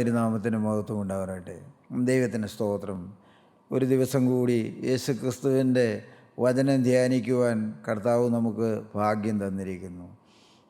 ദൈവാതിരുനാമത്തിന് മഹത്വം ഉണ്ടാവട്ടെ. ദൈവത്തിന് സ്തോത്രം. ഒരു ദിവസം കൂടി യേശു ക്രിസ്തുവിന്റെ വചനം ധ്യാനിക്കുവാൻ കർത്താവ് നമുക്ക് ഭാഗ്യം തന്നിരിക്കുന്നു.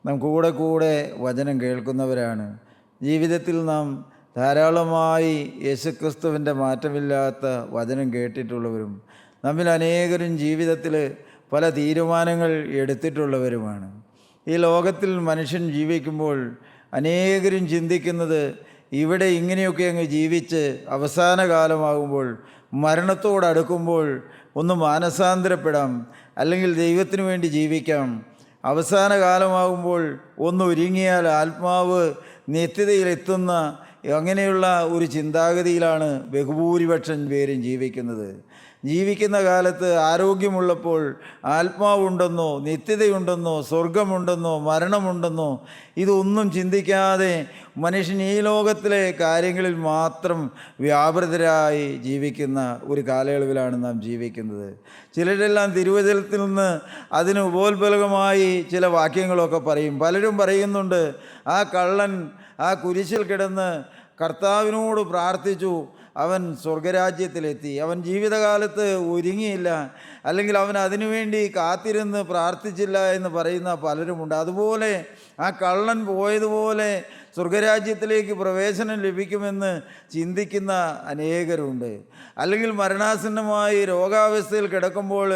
നാം കൂടെ കൂടെ വചനം കേൾക്കുന്നവരാണ്. ജീവിതത്തിൽ നാം ധാരാളമായി യേശുക്രിസ്തുവിന്റെ മാറ്റമില്ലാത്ത വചനം കേട്ടിട്ടുള്ളവരും നമ്മിൽ അനേകരും ജീവിതത്തിൽ പല തീരുമാനങ്ങൾ എടുത്തിട്ടുള്ളവരുമാണ്. ഈ ലോകത്തിൽ മനുഷ്യൻ ജീവിക്കുമ്പോൾ അനേകരും ചിന്തിക്കുന്നത് ഇവിടെ ഇങ്ങനെയൊക്കെ അങ്ങ് ജീവിച്ച് അവസാന കാലമാകുമ്പോൾ മരണത്തോടടുക്കുമ്പോൾ ഒന്ന് മാനസാന്തരപ്പെടാം അല്ലെങ്കിൽ ദൈവത്തിനു വേണ്ടി ജീവിക്കാം. അവസാന കാലമാകുമ്പോൾ ഒന്ന് ഒരുങ്ങിയാൽ ആത്മാവ് നിത്യതയിലെത്തുന്ന അങ്ങനെയുള്ള ഒരു ചിന്താഗതിയിലാണ് ബഹുഭൂരിപക്ഷം പേരും ജീവിക്കുന്നത്. ജീവിക്കുന്ന കാലത്ത് ആരോഗ്യമുള്ളപ്പോൾ ആത്മാവുണ്ടെന്നോ നിത്യതയുണ്ടെന്നോ സ്വർഗമുണ്ടെന്നോ മരണമുണ്ടെന്നോ ഇതൊന്നും ചിന്തിക്കാതെ മനുഷ്യൻ ഈ ലോകത്തിലെ കാര്യങ്ങളിൽ മാത്രം വ്യാപൃതരായി ജീവിക്കുന്ന ഒരു കാലയളവിലാണ് നാം ജീവിക്കുന്നത്. ചിലരെല്ലാം തിരുവചനത്തിൽ നിന്ന് അതിന് ഉപോത്ബലകമായി ചില വാക്യങ്ങളൊക്കെ പറയും. പലരും പറയുന്നുണ്ട് ആ കള്ളൻ ആ കുരിശിൽ കിടന്ന് കർത്താവിനോട് പ്രാർത്ഥിച്ചു. അവൻ സ്വർഗരാജ്യത്തിലെത്തി. അവൻ ജീവിതകാലത്ത് ഒരുങ്ങിയില്ല. അല്ലെങ്കിൽ അവൻ അതിനുവേണ്ടി കാത്തിരുന്ന് പ്രാർത്ഥിച്ചില്ല എന്ന് പറയുന്ന പലരുമുണ്ട്. അതുപോലെ ആ കള്ളൻ പോയതുപോലെ സ്വർഗരാജ്യത്തിലേക്ക് പ്രവേശനം ലഭിക്കുമെന്ന് ചിന്തിക്കുന്ന അനേകരുണ്ട്. അല്ലെങ്കിൽ മരണാസന്നമായി രോഗാവസ്ഥയിൽ കിടക്കുമ്പോൾ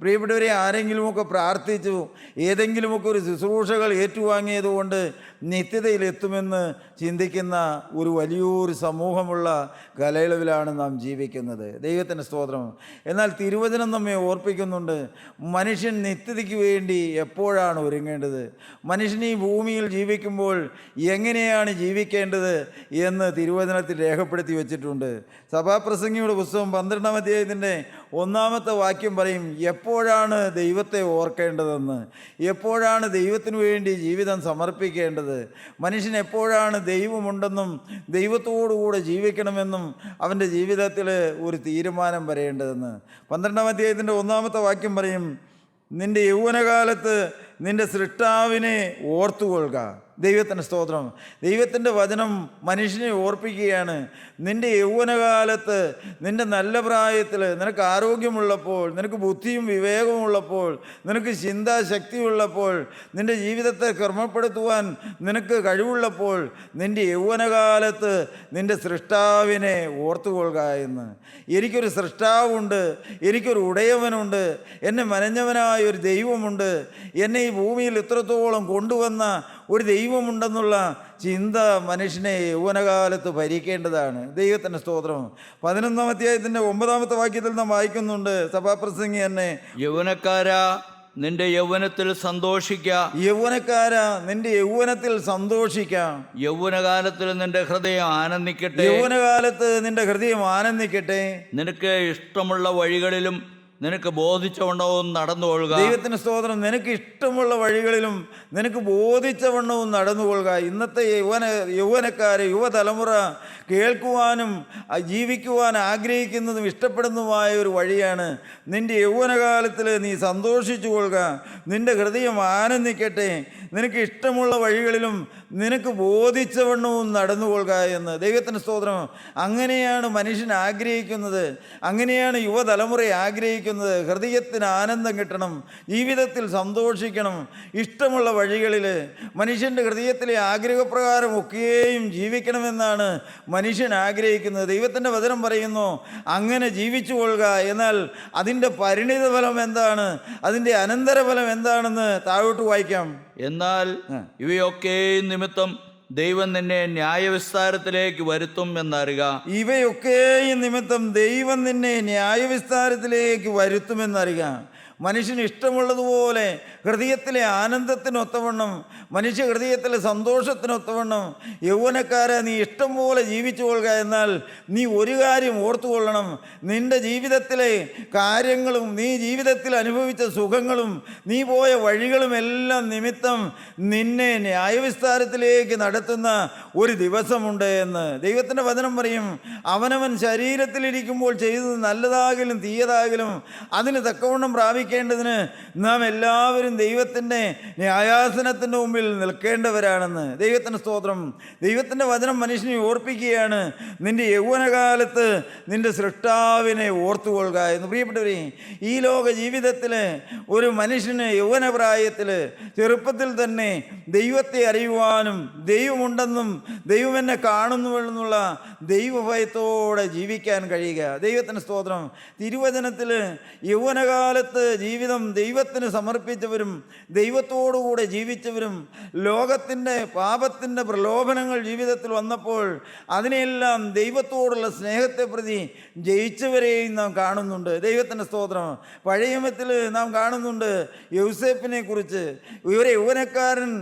പ്രിയപ്പെട്ടവരെ ആരെങ്കിലുമൊക്കെ പ്രാർത്ഥിച്ചു ഏതെങ്കിലുമൊക്കെ ഒരു ശുശ്രൂഷകൾ ഏറ്റുവാങ്ങിയതുകൊണ്ട് നിത്യതയിലെത്തുമെന്ന് ചിന്തിക്കുന്ന ഒരു വലിയൊരു സമൂഹമുള്ള കലയളവിലാണ് നാം ജീവിക്കുന്നത്. ദൈവത്തിന്റെ സ്തോത്രം. എന്നാൽ തിരുവചനം നമ്മെ ഓർപ്പിക്കുന്നുണ്ട് മനുഷ്യൻ നിത്യതയ്ക്ക് വേണ്ടി എപ്പോഴാണ് ഒരുങ്ങേണ്ടത്? മനുഷ്യൻ ഈ ഭൂമിയിൽ ജീവിക്കുമ്പോൾ എങ്ങനെയാണ് ജീവിക്കേണ്ടത് എന്ന് തിരുവചനത്തിൽ രേഖപ്പെടുത്തി വെച്ചിട്ടുണ്ട്. സഭാപ്രസംഗിയുടെ പുസ്തകം പന്ത്രണ്ടാം അധ്യായത്തിന്റെ ഒന്നാമത്തെ വാക്യം പറയും എപ്പോഴാണ് ദൈവത്തെ ഓർക്കേണ്ടതെന്ന്? എപ്പോഴാണ് ദൈവത്തിനു വേണ്ടി ജീവിതം സമർപ്പിക്കേണ്ടത്? മനുഷ്യൻ എപ്പോഴാണ് ദൈവമുണ്ടെന്നും ദൈവത്തോടുകൂടെ ജീവിക്കണമെന്നും അവന്റെ ജീവിതത്തിൽ ഒരു തീരുമാനം വരേണ്ടതെന്ന്? പന്ത്രണ്ടാം അധ്യായത്തിന്റെ ഒന്നാമത്തെ വാക്യം പറയും നിന്റെ യൗവനകാലത്ത് നിന്റെ സൃഷ്ടാവിനെ ഓർത്തുകൊള്ളുക. ദൈവത്തിന്റെ സ്തോത്രം. ദൈവത്തിന്റെ വചനം മനുഷ്യനെ ഓർപ്പിക്കുകയാണ്. നിന്റെ യൗവനകാലത്ത് നിന്റെ നല്ല പ്രായത്തിൽ നിനക്ക് ആരോഗ്യമുള്ളപ്പോൾ നിനക്ക് ബുദ്ധിയും വിവേകമുള്ളപ്പോൾ നിനക്ക് ചിന്താശക്തിയുള്ളപ്പോൾ നിന്റെ ജീവിതത്തെ ക്രമപ്പെടുത്തുവാൻ നിനക്ക് കഴിവുള്ളപ്പോൾ നിന്റെ യൗവനകാലത്ത് നിന്റെ സൃഷ്ടാവിനെ ഓർത്തുകൊള്ളുക എന്ന്. എനിക്കൊരു സൃഷ്ടാവുണ്ട് എനിക്കൊരു ഉടയവനുണ്ട് എന്നെ മനഞ്ഞവനായ ഒരു ദൈവമുണ്ട് എന്നെ ഭൂമിയിൽ ഇത്രത്തോളം കൊണ്ടുവന്ന ഒരു ദൈവമുണ്ടെന്നുള്ള ചിന്ത മനുഷ്യനെ യൗവനകാലത്ത് ഭരിക്കേണ്ടതാണ്. ദൈവത്തിന്റെ സ്തോത്രം. പതിനൊന്നാം അധ്യായത്തിന്റെ ഒമ്പതാമത്തെ വാക്യത്തിൽ നാം വായിക്കുന്നുണ്ട്. സഭാപ്രസംഗി തന്നെ. യൗവനക്കാരാ നിന്റെ യൗവനത്തിൽ സന്തോഷിക്ക. യൗവനക്കാര നിന്റെ യൗവനത്തിൽ സന്തോഷിക്കാം. യൗവനകാലത്തിൽ നിന്റെ ഹൃദയം ആനന്ദിക്കട്ടെ. യൗവനകാലത്ത് നിന്റെ ഹൃദയം ആനന്ദിക്കട്ടെ. നിനക്ക് ഇഷ്ടമുള്ള വഴികളിലും നിനക്ക് ബോധിച്ചവണ്ണവും നടന്നുകൊള്ളുക ദൈവത്തിന് സ്തോത്രം നിനക്ക് ഇഷ്ടമുള്ള വഴികളിലും നിനക്ക് ബോധിച്ചവണ്ണവും നടന്നുകൊള്ളുക ഇന്നത്തെ യൗവന യൗവനക്കാരെ യുവതലമുറ കേൾക്കുവാനും ജീവിക്കുവാൻ ആഗ്രഹിക്കുന്നതും ഇഷ്ടപ്പെടുന്നതുമായ ഒരു വഴിയാണ് നിന്റെ യൗവനകാലത്തിൽ നീ സന്തോഷിച്ചു കൊള്ളുക. നിന്റെ ഹൃദയം ആനന്ദിക്കട്ടെ. നിനക്ക് ഇഷ്ടമുള്ള വഴികളിലും നിനക്ക് ബോധിച്ചവണ്ണവും നടന്നുകൊള്ളുക എന്ന് ദൈവത്തിന് സ്തോത്രം. അങ്ങനെയാണ് മനുഷ്യൻ ആഗ്രഹിക്കുന്നത്. അങ്ങനെയാണ് യുവതലമുറ ആഗ്രഹിക്കുന്നത്. ഹൃദയത്തിന് ആനന്ദം കിട്ടണം ജീവിതത്തിൽ സന്തോഷിക്കണം ഇഷ്ടമുള്ള വഴികളിൽ മനുഷ്യന്റെ ഹൃദയത്തിലെ ആഗ്രഹപ്രകാരം ഒക്കെയും ജീവിക്കണമെന്നാണ് മനുഷ്യൻ ആഗ്രഹിക്കുന്നത്. ദൈവത്തിന്റെ വചനം പറയുന്നു അങ്ങനെ ജീവിച്ചു കൊള്ളുക എന്നാൽ അതിന്റെ പരിണിത ഫലം എന്താണ്? അതിന്റെ അനന്തരഫലം എന്താണെന്ന് താഴോട്ട് വായിക്കാം. എന്നാൽ ഇവയൊക്കെ നിമിത്തം ദൈവം നിന്നെ ന്യായവിസ്താരത്തിലേക്ക് വരുത്തും എന്നറിയുക. ഇവയൊക്കെയും നിമിത്തം ദൈവം നിന്നെ ന്യായവിസ്താരത്തിലേക്ക് വരുത്തുമെന്നറിയുക മനുഷ്യന് ഇഷ്ടമുള്ളതുപോലെ ഹൃദയത്തിലെ ആനന്ദത്തിനൊത്തവണ്ണം മനുഷ്യ ഹൃദയത്തിലെ സന്തോഷത്തിനൊത്തവണ്ണം യൗവനക്കാരെ നീ ഇഷ്ടം പോലെ ജീവിച്ചു കൊള്ളുക എന്നാൽ നീ ഒരു കാര്യം ഓർത്തുകൊള്ളണം. നിന്റെ ജീവിതത്തിലെ കാര്യങ്ങളും നീ ജീവിതത്തിൽ അനുഭവിച്ച സുഖങ്ങളും നീ പോയ വഴികളും എല്ലാം നിമിത്തം നിന്നെ ന്യായവിസ്താരത്തിലേക്ക് നടത്തുന്ന ഒരു ദിവസമുണ്ട് എന്ന് ദൈവത്തിന്റെ വചനം പറയും. അവനവൻ ശരീരത്തിലിരിക്കുമ്പോൾ ചെയ്തത് നല്ലതാകിലും തീയതാകലും അതിന് തക്കവണ്ണം പ്രാപിക്കും. പ്രാപിക്കേണ്ടതിന് നാം എല്ലാവരും ദൈവത്തിന്റെ ന്യായാസനത്തിന്റെ മുമ്പിൽ നിൽക്കേണ്ടവരാണെന്ന്. ദൈവത്തിന്റെ സ്തോത്രം. ദൈവത്തിന്റെ വചനം മനുഷ്യനെ ഓർപ്പിക്കുകയാണ്. നിന്റെ യൗവനകാലത്ത് നിന്റെ സൃഷ്ടാവിനെ ഓർത്തുകൊള്ളുക എന്ന്. പ്രിയപ്പെട്ടവരെ ഈ ലോക ജീവിതത്തിൽ ഒരു മനുഷ്യന് യൗവനപ്രായത്തിൽ ചെറുപ്പത്തിൽ തന്നെ ദൈവത്തെ അറിയുവാനും ദൈവമുണ്ടെന്നും ദൈവം എന്നെ കാണുന്നുവെന്നുള്ള ദൈവഭയത്തോടെ ജീവിക്കാൻ കഴിയുക. ദൈവത്തിന്റെ സ്തോത്രം. തിരുവചനത്തിൽ യൗവനകാലത്ത് ജീവിതം ദൈവത്തിന് സമർപ്പിച്ചവരും ദൈവത്തോടുകൂടെ ജീവിച്ചവരും ലോകത്തിന്റെ പാപത്തിന്റെ പ്രലോഭനങ്ങൾ ജീവിതത്തിൽ വന്നപ്പോൾ അതിനെല്ലാം ദൈവത്തോടുള്ള സ്നേഹത്തെ പ്രതി ജയിച്ചവരെയും നാം കാണുന്നുണ്ട്. ദൈവത്തിന്റെ സ്തോത്രം. പഴയമത്തിൽ നാം കാണുന്നുണ്ട് യൗസേപ്പിനെ കുറിച്ച്. ഇവരെ യൗവനക്കാരൻ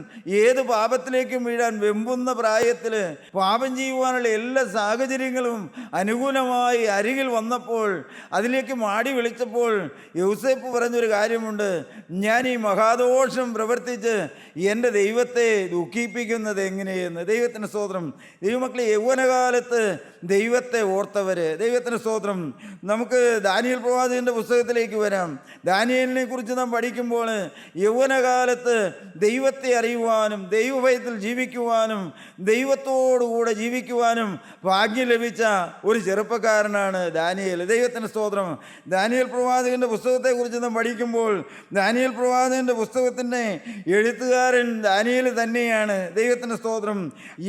ഏത് പാപത്തിലേക്കും വീഴാൻ വെമ്പുന്ന പ്രായത്തിൽ പാപം ചെയ്യുവാനുള്ള എല്ലാ സാഹചര്യങ്ങളും അനുകൂലമായി അരികിൽ വന്നപ്പോൾ അതിലേക്ക് മാടി വിളിച്ചപ്പോൾ യൗസേപ്പ് പറഞ്ഞൊരു കാര്യമുണ്ട്. ഞാൻ ഈ മഹാദോഷം പ്രവർത്തിച്ച് എന്റെ ദൈവത്തെ ദുഃഖിപ്പിക്കുന്നത് എങ്ങനെയെന്ന്? ദൈവത്തിന് സ്തോത്രം. ദൈവമക്കളെ യൗവനകാലത്ത് ദൈവത്തെ ഓർത്തവർ ദൈവത്തിന് സ്തോത്രം. നമുക്ക് ദാനിയൽ പ്രവാചകന്റെ പുസ്തകത്തിലേക്ക് വരാം. ദാനിയലിനെ കുറിച്ച് നാം പഠിക്കുമ്പോൾ യൗവനകാലത്ത് ദൈവത്തെ അറിയുവാനും ദൈവഭയത്തിൽ ജീവിക്കുവാനും ദൈവത്തോടുകൂടെ ജീവിക്കുവാനും ഭാഗ്യം ലഭിച്ച ഒരു ചെറുപ്പക്കാരനാണ് ദാനിയൽ. ദൈവത്തിന്റെ സ്തോത്രം. ദാനിയൽ പ്രവാചകന്റെ പുസ്തകത്തെക്കുറിച്ച് നാം പഠിക്കുമ്പോൾ ദാനിയൽ പ്രവാചകന്റെ പുസ്തകത്തിന്റെ എഴുത്തുകാരൻ ദാനിയൽ തന്നെയാണ്. ദൈവത്തിന്റെ സ്തോത്രം.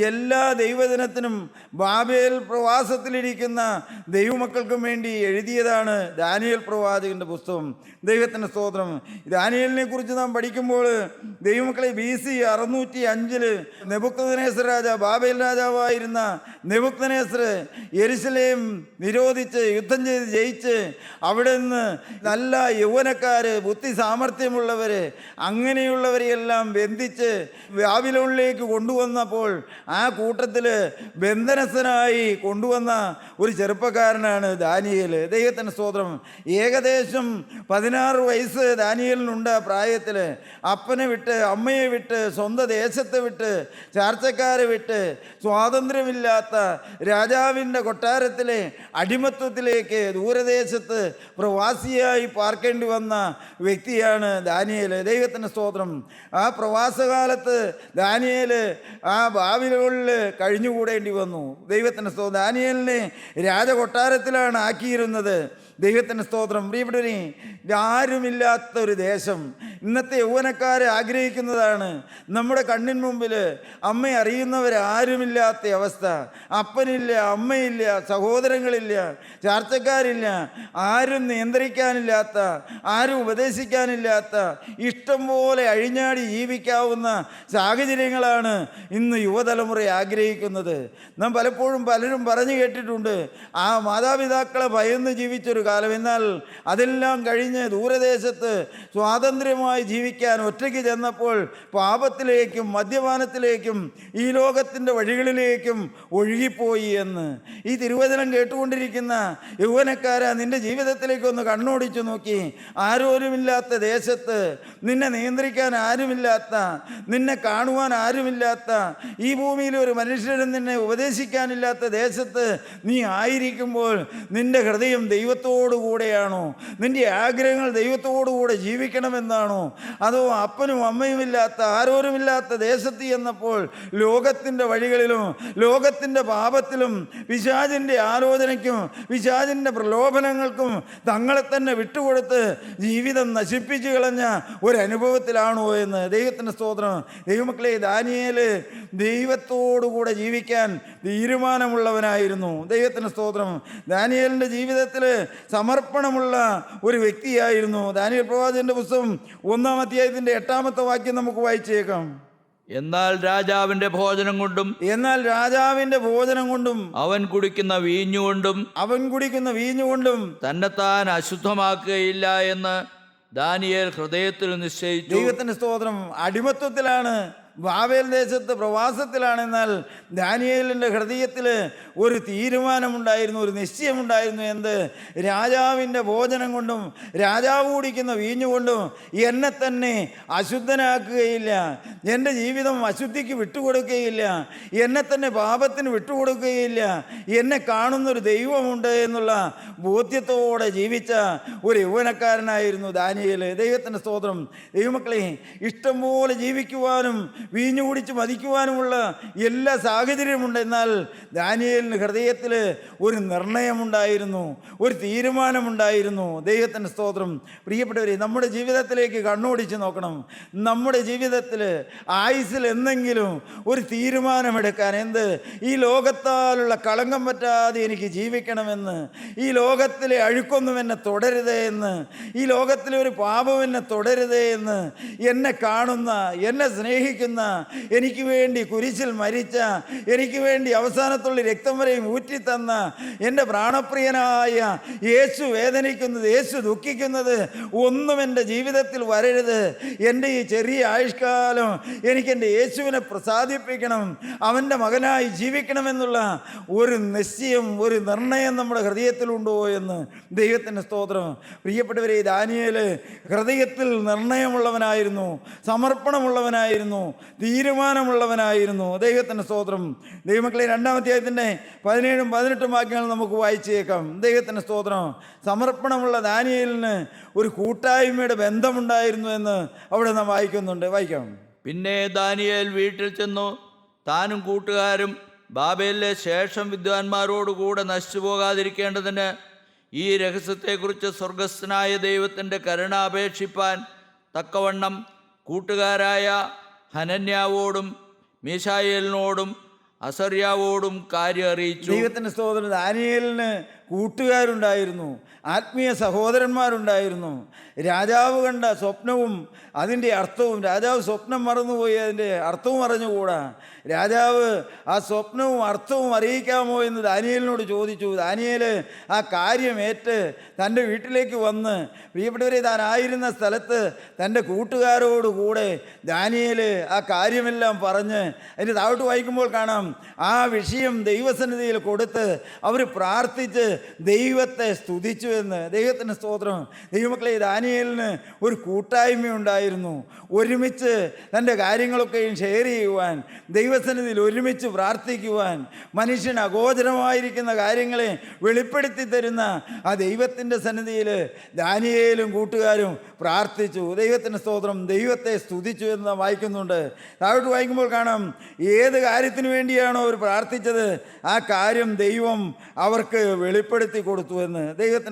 എല്ലാ ദൈവജനത്തിനും ബാബേൽ പ്രവാസത്തിലിരിക്കുന്ന ദൈവമക്കൾക്കും വേണ്ടി എഴുതിയതാണ് ദാനിയൽ പ്രവാചകന്റെ പുസ്തകം. ദൈവത്തിന്റെ സ്തോത്രം. ദാനിയലിനെ കുറിച്ച് നാം പഠിക്കുമ്പോൾ ദൈവമക്കളെ ബി സി അറുന്നൂറ്റി അഞ്ചിൽ നെബുക്കനേസർ രാജ ബാബേൽ രാജാവായിരുന്ന നെബുക്കനേസർ യെരുസലേം നിരോധിച്ച് യുദ്ധം ചെയ്ത് ജയിച്ച് അവിടെ നിന്ന് നല്ല യൗവനക്കാര് ബുദ്ധി സാമർഥ്യമുള്ളവർ അങ്ങനെയുള്ളവരെയെല്ലാം ബന്ധിച്ച് ബാബിലോണിലേക്ക് കൊണ്ടുവന്നപ്പോൾ ആ കൂട്ടത്തിൽ ബന്ധനസ്ഥനായി കൊണ്ടുവന്ന ഒരു ചെറുപ്പക്കാരനാണ് ദാനിയേൽ ദൈവത്തിന്റെ സ്തോത്രം. ഏകദേശം പതിനാറ് വയസ്സ് ദാനിയലിനുണ്ട് ആ പ്രായത്തിൽ അപ്പനെ വിട്ട് അമ്മയെ വിട്ട് സ്വന്തം ദേശത്തെ വിട്ട് ചാർച്ചക്കാരെ വിട്ട് സ്വാതന്ത്ര്യമില്ലാത്ത രാജാവിന്റെ കൊട്ടാരത്തിലെ അടിമത്വത്തിലേക്ക് ദൂരദേശത്ത് പ്രവാസിയായി പാർക്കേണ്ടി വന്ന വ്യക്തിയാണ് ദാനിയേൽ ദൈവത്തിന്റെ സ്തോത്രം. ആ പ്രവാസകാലത്ത് ദാനിയേൽ ആ ബാവിലുകളിൽ കഴിഞ്ഞുകൂടേണ്ടി വന്നു. ദൈവത്തിന്റെ സ്തോത്രം ദാനിയേലിനെ രാജകൊട്ടാരത്തിലാണ് ആക്കിയിരുന്നത്. ദൈവത്തിന്റെ സ്തോത്രം. പ്രിയപ്പെട്ടവരെ ആരുമില്ലാത്ത ഒരു ദേശം. ഇന്നത്തെ യൗവനക്കാരെ ആഗ്രഹിക്കുന്നതാണ് നമ്മുടെ കണ്ണിൻ മുമ്പിൽ അമ്മ അറിയുന്നവരാരുമില്ലാത്ത അവസ്ഥ. അപ്പനില്ല അമ്മയില്ല സഹോദരങ്ങളില്ല ചാർച്ചക്കാരില്ല ആരും നിയന്ത്രിക്കാനില്ലാത്ത ആരും ഉപദേശിക്കാനില്ലാത്ത ഇഷ്ടം പോലെ അഴിഞ്ഞാടി ജീവിക്കാവുന്ന സാഹചര്യങ്ങളാണ് ഇന്ന് യുവതലമുറ ആഗ്രഹിക്കുന്നത്. നാം പലപ്പോഴും പലരും പറഞ്ഞു കേട്ടിട്ടുണ്ട് ആ മാതാപിതാക്കളെ ഭയന്ന് ജീവിച്ചൊരു കാലം എന്നാൽ അതെല്ലാം കഴിഞ്ഞ് ദൂരദേശത്ത് സ്വാതന്ത്ര്യമായി ജീവിക്കാൻ ഒറ്റയ്ക്ക് ചെന്നപ്പോൾ പാപത്തിലേക്കും മദ്യപാനത്തിലേക്കും ഈ ലോകത്തിന്റെ വഴികളിലേക്കും ഒഴുകിപ്പോയി എന്ന്. ഈ തിരുവചനം കേട്ടുകൊണ്ടിരിക്കുന്ന യൗവനക്കാര നിന്റെ ജീവിതത്തിലേക്കൊന്ന് കണ്ണോടിച്ചു നോക്കി. ആരോരുമില്ലാത്ത ദേശത്ത് നിന്നെ നിയന്ത്രിക്കാൻ ആരുമില്ലാത്ത നിന്നെ കാണുവാൻ ആരുമില്ലാത്ത ഈ ഭൂമിയിൽ ഒരു മനുഷ്യരും നിന്നെ ഉപദേശിക്കാനില്ലാത്ത ദേശത്ത് നീ ആയിരിക്കുമ്പോൾ നിന്റെ ഹൃദയം ദൈവത്തോടു കൂടെയാണോ നിന്റെ ആഗ്രഹങ്ങൾ ദൈവത്തോടുകൂടെ ജീവിക്കണമെന്നാണോ? അതോ അപ്പനും അമ്മയുമില്ലാത്ത ആരോരുമില്ലാത്ത ദേശത്ത് എന്നപ്പോൾ ലോകത്തിന്റെ വഴികളിലും ലോകത്തിന്റെ പാപത്തിലും പിശാചിന്റെ ആലോചനയ്ക്കും പിശാചിന്റെ പ്രലോഭനങ്ങൾക്കും തങ്ങളെ തന്നെ വിട്ടുകൊടുത്ത് ജീവിതം നശിപ്പിച്ചു കളഞ്ഞ ഒരനുഭവത്തിലാണോ എന്ന് ദൈവത്തിന്റെ സ്തോത്രം. ദൈവമക്കളെ ദാനിയേൽ ദൈവത്തോടുകൂടെ ജീവിക്കാൻ തീരുമാനമുള്ളവനായിരുന്നു. ദൈവത്തിന്റെ സ്തോത്രം. ദാനിയേലിന്റെ ജീവിതത്തിൽ സമർപ്പണമുള്ള ഒരു വ്യക്തിയായിരുന്നു. ദാനിയൽ പ്രവാചകന്റെ പുസ്തകം ഒന്നാം അധ്യായത്തിന്റെ എട്ടാമത്തെ വാക്യം നമുക്ക് വായിച്ചേക്കാം. എന്നാൽ രാജാവിന്റെ ഭോജനം കൊണ്ടും എന്നാൽ രാജാവിന്റെ ഭോജനം കൊണ്ടും അവൻ കുടിക്കുന്ന വീഞ്ഞുകൊണ്ടും അവൻ കുടിക്കുന്ന വീഞ്ഞുകൊണ്ടും തന്നെത്താൻ അശുദ്ധമാക്കുകയില്ല എന്ന് ദാനിയേൽ ഹൃദയത്തിൽ നിശ്ചയിച്ചു. ദൈവത്തിന്റെ സ്തോത്രം അടിമത്വത്തിലാണ് ബാബേൽ ദേശത്ത് പ്രവാസത്തിലാണെന്നാൽ ദാനിയേലിന്റെ ഹൃദയത്തിൽ ഒരു തീരുമാനമുണ്ടായിരുന്നു ഒരു നിശ്ചയമുണ്ടായിരുന്നു എന്ത്? രാജാവിന്റെ ഭോജനം കൊണ്ടും രാജാവ് കുടിക്കുന്ന വീഞ്ഞുകൊണ്ടും എന്നെ തന്നെ അശുദ്ധനാക്കുകയില്ല. എന്റെ ജീവിതം അശുദ്ധിക്ക് വിട്ടുകൊടുക്കുകയില്ല. എന്നെ തന്നെ പാപത്തിന് വിട്ടുകൊടുക്കുകയില്ല. എന്നെ കാണുന്നൊരു ദൈവമുണ്ട് എന്നുള്ള ബോധ്യത്തോടെ ജീവിച്ച ഒരു യൗവനക്കാരനായിരുന്നു ദാനിയേൽ ദൈവത്തിന്റെ സ്തോത്രം. ദൈവമക്കളെ ഇഷ്ടംപോലെ ജീവിക്കുവാനും വീഞ്ഞു കുടിച്ച് മതിക്കുവാനുമുള്ള എല്ലാ സാഹചര്യമുണ്ട്. എന്നാൽ ദാനിയലിന് ഹൃദയത്തിൽ ഒരു നിർണയമുണ്ടായിരുന്നു ഒരു തീരുമാനമുണ്ടായിരുന്നു. ദൈവത്തിന്റെ സ്തോത്രം. പ്രിയപ്പെട്ടവരെ നമ്മുടെ ജീവിതത്തിലേക്ക് കണ്ണോടിച്ച് നോക്കണം. നമ്മുടെ ജീവിതത്തിൽ ആയുസിൽ എന്തെങ്കിലും ഒരു തീരുമാനമെടുക്കാൻ എന്ത്? ഈ ലോകത്താലുള്ള കളങ്കം പറ്റാതെ എനിക്ക് ജീവിക്കണമെന്ന് ഈ ലോകത്തിലെ അഴുക്കൊന്നും എന്നെ തുടരുതേ എന്ന് ഈ ലോകത്തിലെ ഒരു പാപം എന്നെ തുടരുതേ എന്ന് എന്നെ കാണുന്ന എന്നെ സ്നേഹിക്കുന്ന എനിക്ക് വേണ്ടി കുരിശിൽ മരിച്ച എനിക്ക് വേണ്ടി അവസാനത്തുള്ള രക്തം വരെയും ഊറ്റിത്തന്ന എന്റെ പ്രാണപ്രിയനായ യേശു വേദനിക്കുന്നത് യേശു ദുഃഖിക്കുന്നത് ഒന്നും എന്റെ ജീവിതത്തിൽ വരരുത്. എന്റെ ഈ ചെറിയ ആയുഷ്കാലം എനിക്കെന്റെ യേശുവിനെ പ്രസാദിപ്പിക്കണം അവന്റെ മകനായി ജീവിക്കണമെന്നുള്ള ഒരു നിശ്ചയം ഒരു നിർണയം നമ്മുടെ ഹൃദയത്തിലുണ്ടോ എന്ന് ദൈവത്തിന്റെ സ്തോത്രം. പ്രിയപ്പെട്ടവരെ ദാനിയേൽ ഹൃദയത്തിൽ നിർണയമുള്ളവനായിരുന്നു സമർപ്പണമുള്ളവനായിരുന്നു തീരുമാനമുള്ളവനായിരുന്നു. ദൈവത്തിന്റെ സ്തോത്രം. ദൈവമക്കളെ രണ്ടാം അധ്യായത്തിന്റെ പതിനേഴും പതിനെട്ടും വാക്യങ്ങൾ നമുക്ക് വായിച്ചേക്കാം. ദൈവത്തിന്റെ സ്തോത്രം. സമർപ്പണമുള്ള ദാനിയലിന് ഒരു കൂട്ടായ്മയുടെ ബന്ധമുണ്ടായിരുന്നു എന്ന് അവിടെ നാം വായിക്കുന്നുണ്ട്. വായിക്കാം. പിന്നെ ദാനിയേൽ വീട്ടിൽ ചെന്നു. താനും കൂട്ടുകാരും ബാബേലിലെ ശേഷം വിദ്വാൻമാരോടുകൂടെ നശിച്ചു പോകാതിരിക്കേണ്ടതിന് ഈ രഹസ്യത്തെക്കുറിച്ച് സ്വർഗസ്ഥനായ ദൈവത്തിന്റെ കരുണ അപേക്ഷിപ്പാൻ തക്കവണ്ണം കൂട്ടുകാരായ ഹനന്യാവോടും മീശായേലിനോടും അസറിയാവോടും കാര്യം അറിയിച്ചു ദൈവത്തിന്റെ സ്തോത്രം. ദാനിയേലിന് കൂട്ടുകാരുണ്ടായിരുന്നു. ആത്മീയ സഹോദരന്മാരുണ്ടായിരുന്നു. രാജാവ് കണ്ട സ്വപ്നവും അതിന്റെ അർത്ഥവും രാജാവ് സ്വപ്നം മറന്നുപോയി അതിന്റെ അർത്ഥവും അറിഞ്ഞുകൂടാ. രാജാവ് ആ സ്വപ്നവും അർത്ഥവും അറിയിക്കാമോ എന്ന് ദാനിയലിനോട് ചോദിച്ചു. ദാനിയൽ ആ കാര്യം ഏറ്റ് തന്റെ വീട്ടിലേക്ക് വന്ന് പ്രിയപ്പെട്ടവരെ താൻ ആയിരുന്ന സ്ഥലത്ത് തന്റെ കൂട്ടുകാരോടുകൂടെ ദാനിയേൽ ആ കാര്യമെല്ലാം പറഞ്ഞ് അതിന്റെ താഴോട്ട് വായിക്കുമ്പോൾ കാണാം ആ വിഷയം ദൈവസന്നിധിയിൽ കൊടുത്ത് അവർ പ്രാർത്ഥിച്ച് ദൈവത്തെ സ്തുതിച്ചു എന്ന് ദൈവത്തിന്റെ സ്തോത്രം. ദൈവമക്കളെ ദാനിയലിന് ഒരു കൂട്ടായ്മ ഉണ്ടായിരുന്നു ഒരുമിച്ച് തന്റെ കാര്യങ്ങളൊക്കെയും ഷെയർ ചെയ്യുവാൻ ദൈവസന്നിധിയിൽ ഒരുമിച്ച് പ്രാർത്ഥിക്കുവാൻ മനുഷ്യൻ അഗോചരമായിരിക്കുന്ന കാര്യങ്ങളെ വെളിപ്പെടുത്തി തരുന്ന ആ ദൈവത്തിന്റെ സന്നിധിയിൽ ദാനിയേലും കൂട്ടുകാരും പ്രാർത്ഥിച്ചു. ദൈവത്തിന്റെ സ്തോത്രം ദൈവത്തെ സ്തുതിച്ചു എന്ന് വായിക്കുന്നുണ്ട്. താഴോട്ട് വായിക്കുമ്പോൾ കാണാം ഏത് കാര്യത്തിന് വേണ്ടിയാണോ അവർ പ്രാർത്ഥിച്ചത് ആ കാര്യം ദൈവം അവർക്ക് വെളിപ്പെടുത്തി കൊടുത്തു എന്ന്.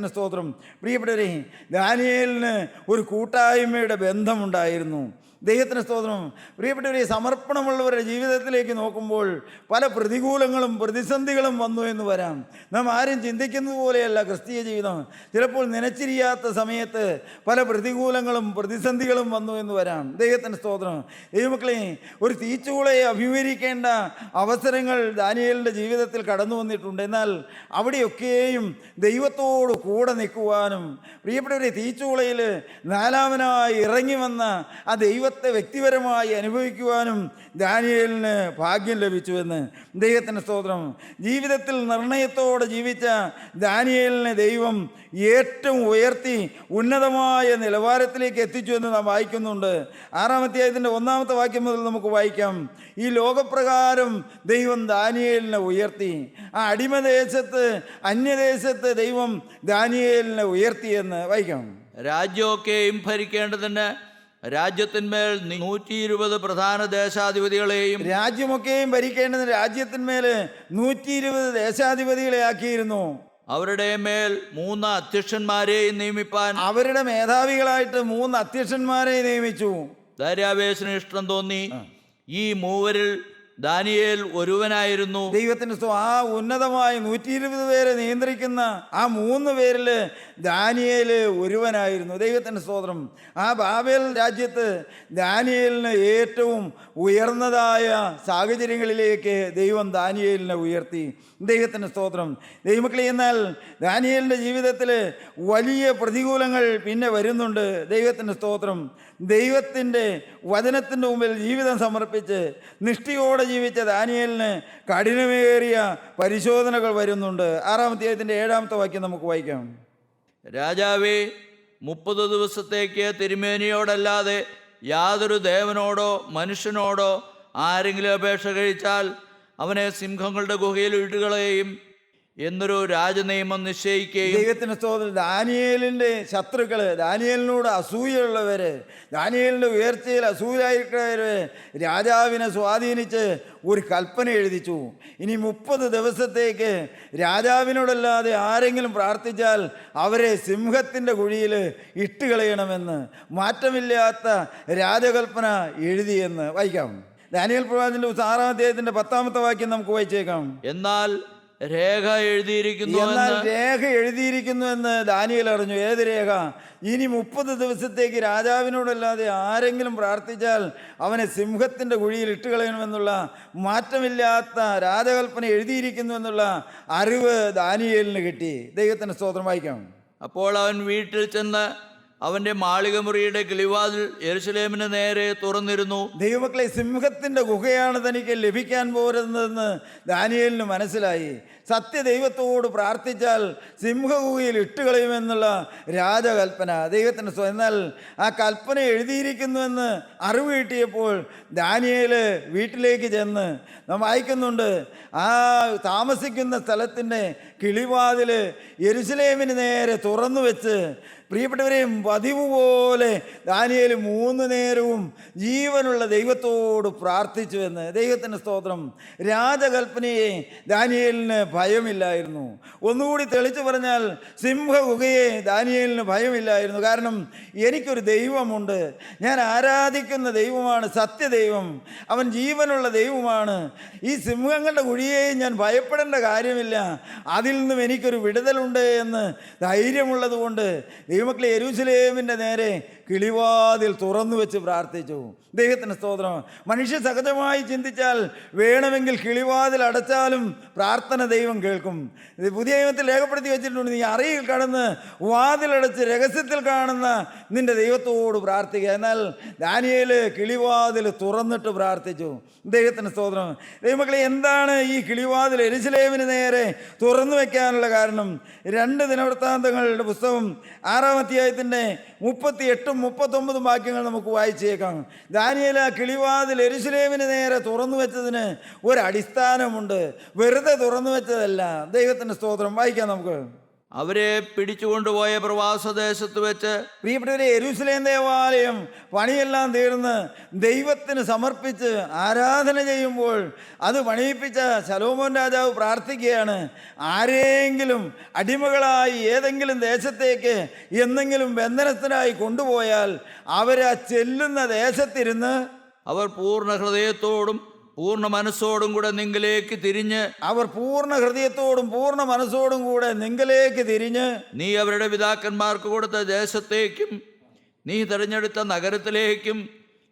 സ്തോത്രം. പ്രിയപ്പെട്ടവരെ ദാനിയേലിന് ഒരു കൂട്ടായ്മയുടെ ബന്ധമുണ്ടായിരുന്നു. ദൈവത്തിന് സ്തോത്രം. പ്രിയപ്പെട്ടവരെ സമർപ്പണമുള്ളവരുടെ ജീവിതത്തിലേക്ക് നോക്കുമ്പോൾ പല പ്രതികൂലങ്ങളും പ്രതിസന്ധികളും വന്നു എന്ന് വരാം. നാം ആരും ചിന്തിക്കുന്നത് പോലെയല്ല ക്രിസ്തീയ ജീവിതം. ചിലപ്പോൾ നനച്ചിരിയാത്ത സമയത്ത് പല പ്രതികൂലങ്ങളും പ്രതിസന്ധികളും വന്നു എന്ന് വരാം. ദൈവത്തിന്റെ സ്തോത്രം. ദൈവമക്കളെ ഒരു തീച്ചുളയെ അഭിമുഖീകരിക്കേണ്ട അവസരങ്ങൾ ദാനിയലിന്റെ ജീവിതത്തിൽ കടന്നു വന്നിട്ടുണ്ട്. എന്നാൽ അവിടെയൊക്കെയും ദൈവത്തോട് കൂടെ നിൽക്കുവാനും പ്രിയപ്പെട്ടവരെ തീച്ചുളയിൽ നാലാമനായി ഇറങ്ങി വന്ന ആ ദൈവത്തെ വ്യക്തിപരമായി അനുഭവിക്കുവാനും ദാനിയേലിന് ഭാഗ്യം ലഭിച്ചുവെന്ന് ദൈവത്തിന്റെ സ്തോത്രം. ജീവിതത്തിൽ നിർണയത്തോടെ ജീവിച്ച ദാനിയലിനെ ദൈവം ഏറ്റവും ഉയർത്തി ഉന്നതമായ നിലവാരത്തിലേക്ക് എത്തിച്ചു എന്ന് നാം വായിക്കുന്നുണ്ട്. ആറാമത്തെ അതിന്റെ ഒന്നാമത്തെ വാക്യം മുതൽ നമുക്ക് വായിക്കാം. ഈ ലോകപ്രകാരം ദൈവം ദാനിയേലിനെ ഉയർത്തി. ആ അടിമദേശത്ത് അന്യദേശത്ത് ദൈവം ദാനിയേലിനെ ഉയർത്തിയെന്ന് വായിക്കാം. രാജ്യമൊക്കെയും ഭരിക്കേണ്ടതിന് രാജ്യത്തിന്മേൽ നൂറ്റി ഇരുപത് പ്രധാന ദേശാധിപതികളെയും രാജ്യമൊക്കെയും ഭരിക്കേണ്ടതിന് രാജ്യത്തിന്മേൽ നൂറ്റി ഇരുപത് ദേശാധിപതികളെ ആക്കിയിരുന്നു. അവരുടെ മേൽ മൂന്ന് അധ്യക്ഷന്മാരെയും നിയമിപ്പാൻ അവരുടെ മേധാവികളായിട്ട് മൂന്ന് അധ്യക്ഷന്മാരെ നിയമിച്ചു. ദാര്യാവേശന് ഇഷ്ടം തോന്നി. ഈ മൂവരിൽ ദാനിയേൽ ഒരുവനായിരുന്നു. ദൈവത്തിന് ആ ഉന്നതമായ നൂറ്റി ഇരുപത് പേരെ നിയന്ത്രിക്കുന്ന ആ മൂന്ന് പേരിൽ ദാനിയേൽ ഒരുവനായിരുന്നു. ദൈവത്തിന്റെ സ്തോത്രം. ആ ബാബേൽ രാജ്യത്ത് ദാനിയേലിന് ഏറ്റവും ഉയർന്നതായ സാഹചര്യങ്ങളിലേക്ക് ദൈവം ദാനിയേലിനെ ഉയർത്തി. ദൈവത്തിന്റെ സ്തോത്രം. ദൈവമക്കളി എന്നാൽ ദാനിയേലിന്റെ ജീവിതത്തിൽ വലിയ പ്രതികൂലങ്ങൾ പിന്നെ വരുന്നുണ്ട്. ദൈവത്തിന്റെ സ്തോത്രം. ദൈവത്തിന്റെ വചനത്തിന്റെ മുമ്പിൽ ജീവിതം സമർപ്പിച്ച് നിഷ്ഠയോടെ ജീവിച്ച ദാനിയലിന് കഠിനമേറിയ പരിശോധനകൾ വരുന്നുണ്ട്. ആറാമത്തെ ഏഴാമത്തെ വാക്യം നമുക്ക് വായിക്കാം. രാജാവേ മുപ്പത് ദിവസത്തേക്ക് തിരുമേനിയോടല്ലാതെ യാതൊരു ദേവനോടോ മനുഷ്യനോടോ ആരെങ്കിലും അപേക്ഷ കഴിച്ചാൽ അവനെ സിംഹങ്ങളുടെ ഗുഹയിൽ ഇട്ടുകളയും എന്നൊരു രാജനിയമം നിശ്ചയിക്കുകയും ദൈവത്തിന് സ്തോത്രം. ദാനിയേലിന്റെ ശത്രുക്കൾ ദാനിയേലിനോട് അസൂയുള്ളവര് ദാനിയേലിന്റെ ഉയർച്ചയിൽ അസൂയായിരിക്കുന്നവര് രാജാവിനെ സ്വാധീനിച്ച് ഒരു കൽപ്പന എഴുതിച്ചു. ഇനി മുപ്പത് ദിവസത്തേക്ക് രാജാവിനോടല്ലാതെ ആരെങ്കിലും പ്രാർത്ഥിച്ചാൽ അവരെ സിംഹത്തിന്റെ കുഴിയിൽ ഇട്ടുകളയണമെന്ന് മാറ്റമില്ലാത്ത രാജകൽപ്പന എഴുതിയെന്ന് വായിക്കാം. ദാനിയൽ പ്രവാചന്റെ ആറാം അദ്ദേഹത്തിന്റെ പത്താമത്തെ വാക്യം നമുക്ക് വായിച്ചേക്കാം. എന്നാൽ രേഖ എഴുതിയിരിക്കുന്നു എന്നാൽ എന്ന്. രേഖ എഴുതിയിരിക്കുന്നു എന്ന് ദാനിയൽ അറിഞ്ഞു. ഏത് രേഖ? ഇനി മുപ്പത് ദിവസത്തേക്ക് രാജാവിനോടല്ലാതെ ആരെങ്കിലും പ്രാർത്ഥിച്ചാൽ അവനെ സിംഹത്തിന്റെ കുഴിയിൽ ഇട്ടുകളയണമെന്നുള്ള മാറ്റമില്ലാത്ത രാജകൽപ്പന എഴുതിയിരിക്കുന്നു എന്നുള്ള അറിവ് ദാനിയലിന് കിട്ടി. ദൈവത്തിന് സ്തോത്രം വായിക്കാം. അപ്പോൾ അവൻ വീട്ടിൽ ചെന്ന് അവന്റെ മാളികമുറിയുടെ കിളിവാതിൽ എരുസലേമിന് നേരെ തുറന്നിരുന്നു. ദൈവമക്കളെ സിംഹത്തിന്റെ ഗുഹയാണ് തനിക്ക് ലഭിക്കാൻ പോരുന്നതെന്ന് ദാനിയലിന് മനസ്സിലായി. സത്യദൈവത്തോട് പ്രാർത്ഥിച്ചാൽ സിംഹഗുഹയിൽ ഇട്ടുകളയുമെന്നുള്ള രാജകൽപ്പന. ദൈവത്തിന് എന്നാൽ ആ കൽപ്പന എഴുതിയിരിക്കുന്നുവെന്ന് അറിവ് കിട്ടിയപ്പോൾ ദാനിയേൽ വീട്ടിലേക്ക് ചെന്ന് നാം വായിക്കുന്നുണ്ട് ആ താമസിക്കുന്ന സ്ഥലത്തിന്റെ കിളിവാതിൽ എരുസലേമിന് നേരെ തുറന്നു വെച്ച് പ്രിയപ്പെട്ടവരെയും പതിവ് പോലെ ദാനിയേൽ മൂന്ന് നേരവും ജീവനുള്ള ദൈവത്തോട് പ്രാർത്ഥിച്ചു എന്ന് ദൈവത്തിന്റെ സ്തോത്രം. രാജകൽപ്പനയെ ദാനിയേലിന് ഭയമില്ലായിരുന്നു. ഒന്നുകൂടി തെളിച്ചു പറഞ്ഞാൽ സിംഹഗുഹയെ ദാനിയേലിന് ഭയമില്ലായിരുന്നു. കാരണം എനിക്കൊരു ദൈവമുണ്ട്. ഞാൻ ആരാധിക്കുന്ന ദൈവമാണ് സത്യദൈവം. അവൻ ജീവനുള്ള ദൈവമാണ്. ഈ സിംഹങ്ങളുടെ കുഴിയെയും ഞാൻ ഭയപ്പെടേണ്ട കാര്യമില്ല. അതിൽ നിന്നും എനിക്കൊരു വിടുതലുണ്ട് എന്ന് ധൈര്യമുള്ളതുകൊണ്ട് ദൈവമക്കളെ യരൂസലേമിന്റെ നേരെ കിളിവാതിൽ തുറന്നു വെച്ച് പ്രാർത്ഥിച്ചു. ദൈവത്തിന് സ്തോത്രം. മനുഷ്യ സഹജമായി ചിന്തിച്ചാൽ വേണമെങ്കിൽ കിളിവാതിൽ അടച്ചാലും പ്രാർത്ഥന ദൈവം കേൾക്കും. ഇത് പുതിയ ദൈവത്തിൽ രേഖപ്പെടുത്തി വെച്ചിട്ടുണ്ട്. നീ അറിയിൽ കടന്ന് വാതിലടച്ച് രഹസ്യത്തിൽ കാണുന്ന നിന്റെ ദൈവത്തോട് പ്രാർത്ഥിക്കുക. എന്നാൽ ദാനിയയിൽ കിളിവാതിൽ തുറന്നിട്ട് പ്രാർത്ഥിച്ചു. ദൈവത്തിന് സ്തോത്രം. ദൈവമക്കളെ എന്താണ് ഈ കിളിവാതിൽ എരിശിലേമിന് നേരെ തുറന്നു വയ്ക്കാനുള്ള കാരണം? രണ്ട് ദിനവൃത്താന്തങ്ങളുടെ പുസ്തകം ആറാം അധ്യായത്തിന്റെ മുപ്പത്തി മുപ്പത്തൊമ്പതും വാക്യങ്ങൾ നമുക്ക് വായിച്ചേക്കാം. ദാനിയല കിളിവാതിൽ എരുസലേമിന് നേരെ തുറന്നു വെച്ചതിന് ഒരടിസ്ഥാനമുണ്ട്. വെറുതെ തുറന്നു വെച്ചതല്ല. ദൈവത്തിന്റെ സ്തോത്രം വായിക്കാം നമുക്ക്. അവരെ പിടിച്ചുകൊണ്ടുപോയ പ്രവാസദേശത്ത് വെച്ച് പ്രിയപ്പെട്ടവരെ എരുസലേം ദേവാലയം പണിയെല്ലാം തീർന്ന് ദൈവത്തിന് സമർപ്പിച്ച് ആരാധന ചെയ്യുമ്പോൾ അത് പണിയിപ്പിച്ച ശലോമോൻ രാജാവ് പ്രാർത്ഥിക്കുകയാണ് ആരെയെങ്കിലും അടിമകളായി ഏതെങ്കിലും ദേശത്തേക്ക് എന്തെങ്കിലും ബന്ധനത്തിനായി കൊണ്ടുപോയാൽ അവരാ ചെല്ലുന്ന ദേശത്തിരുന്ന് അവർ പൂർണ ഹൃദയത്തോടും പൂർണ മനസ്സോടും കൂടെ നിങ്കിലേക്ക് തിരിഞ്ഞ് അവർ പൂർണ ഹൃദയത്തോടും പൂർണ മനസ്സോടും കൂടെ നിങ്കലേക്ക് തിരിഞ്ഞ് നീ അവരുടെ പിതാക്കന്മാർക്ക് കൊടുത്ത ദേശത്തേക്കും നീ തിരഞ്ഞെടുത്ത നഗരത്തിലേക്കും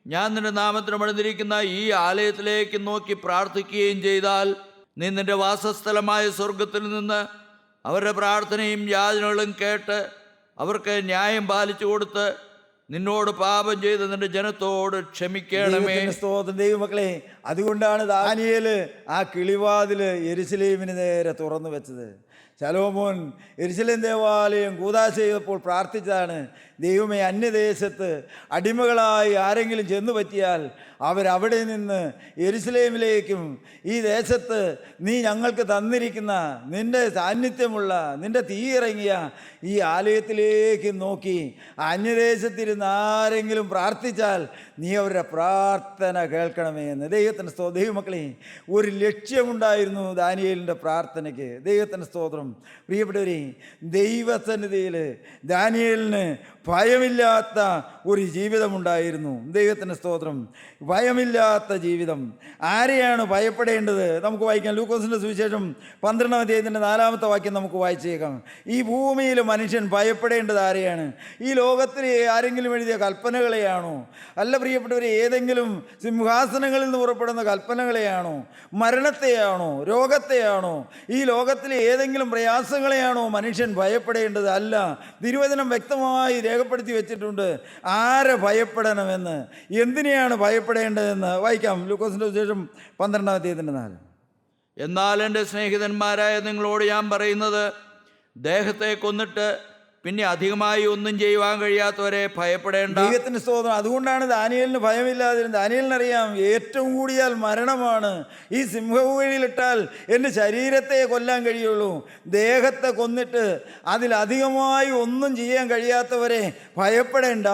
ഞാൻ നിന്റെ നാമത്തിന് പണിതിരിക്കുന്ന ഈ ആലയത്തിലേക്ക് നോക്കി പ്രാർത്ഥിക്കുകയും ചെയ്താൽ നീ നിന്റെ വാസസ്ഥലമായ സ്വർഗത്തിൽ നിന്ന് അവരുടെ പ്രാർത്ഥനയും യാചനകളും കേട്ട് അവർക്ക് ന്യായം പാലിച്ചു കൊടുത്ത് നിന്നോട് പാപം ചെയ്ത് നിന്റെ ജനത്തോട് ക്ഷമിക്കണമേ. സ്തോത്രം ദൈവമക്കളെ അതുകൊണ്ടാണ് ദാനിയേൽ ആ കിളിവാതിൽ എരുസലേമിന് നേരെ തുറന്നു വെച്ചത്. ശലോമോൻ എരുസലേം ദേവാലയം കൂതാശ ചെയ്തപ്പോൾ പ്രാർത്ഥിച്ചതാണ് ദൈവമേ അന്യദേശത്ത് അടിമകളായി ആരെങ്കിലും ചെന്നു പറ്റിയാൽ അവരവിടെ നിന്ന് എരുസലേമിലേക്കും ഈ ദേശത്ത് നീ ഞങ്ങൾക്ക് തന്നിരിക്കുന്ന നിന്റെ സാന്നിധ്യമുള്ള നിന്റെ തീ ഇറങ്ങിയ ഈ ആലയത്തിലേക്ക് നോക്കി അന്യദേശത്തിരുന്ന് ആരെങ്കിലും പ്രാർത്ഥിച്ചാൽ നീ അവരുടെ പ്രാർത്ഥന കേൾക്കണമേ എന്ന്. ദൈവത്തിന്റെ സ്തോ ദൈവമക്കളെ ഒരു ലക്ഷ്യമുണ്ടായിരുന്നു ദാനിയേലിന്റെ പ്രാർത്ഥനയ്ക്ക്. ദൈവത്തിന്റെ സ്തോത്രം. പ്രിയപ്പെട്ടവരെ ദൈവസന്നിധിയിൽ ദാനിയലിന് ഭയമില്ലാത്ത ഒരു ജീവിതമുണ്ടായിരുന്നു. ദൈവത്തിന്റെ സ്തോത്രം. ഭയമില്ലാത്ത ജീവിതം. ആരെയാണ് ഭയപ്പെടേണ്ടത്? നമുക്ക് വായിക്കാം. ലൂക്കോസിന്റെ സുവിശേഷം പന്ത്രണ്ടാം അധ്യായത്തിന്റെ നാലാമത്തെ വാക്യം നമുക്ക് വായിച്ചേക്കാം. ഈ ഭൂമിയിൽ മനുഷ്യൻ ഭയപ്പെടേണ്ടത് ആരെയാണ്? ഈ ലോകത്തിൽ ആരെങ്കിലും എഴുതിയ കൽപ്പനകളെയാണോ? അല്ല പ്രിയപ്പെട്ടവരെ ഏതെങ്കിലും സിംഹാസനങ്ങളിൽ നിന്ന് പുറപ്പെടുന്ന കൽപ്പനകളെയാണോ? മരണത്തെയാണോ? രോഗത്തെയാണോ? ഈ ലോകത്തിലെ ഏതെങ്കിലും പ്രയാസങ്ങളെയാണോ മനുഷ്യൻ ഭയപ്പെടേണ്ടത്? അല്ല. തിരുവചനം വ്യക്തമായി രേഖപ്പെടുത്തി വെച്ചിട്ടുണ്ട്. ആരെ ഭയപ്പെടണമെന്ന്? എന്തിനെയാണ് ഭയപ്പെടേണ്ടതെന്ന്? വായിക്കാം. ലൂക്കോസിന്റെ ശേഷം പന്ത്രണ്ടാം തീയതിന്റെ നാല്. എന്നാൽ എന്റെ സ്നേഹിതന്മാരായ നിങ്ങളോട് ഞാൻ പറയുന്നത് ദേഹത്തെ കൊന്നിട്ട് പിന്നെ അധികമായി ഒന്നും ചെയ്യുവാൻ കഴിയാത്തവരെ ഭയപ്പെടേണ്ട. ദൈവത്തിന് സ്തോത്രം. അതുകൊണ്ടാണ് ദാനിയലിന് ഭയമില്ലാതിരുന്നത്. ദാനിയലിനറിയാം ഏറ്റവും കൂടിയാൽ മരണമാണ്. ഈ സിംഹകുഴിയിലിട്ടാൽ എന്റെ ശരീരത്തെ കൊല്ലാൻ കഴിയുള്ളൂ. ദേഹത്തെ കൊന്നിട്ട് അതിലധികമായി ഒന്നും ചെയ്യാൻ കഴിയാത്തവരെ ഭയപ്പെടേണ്ട.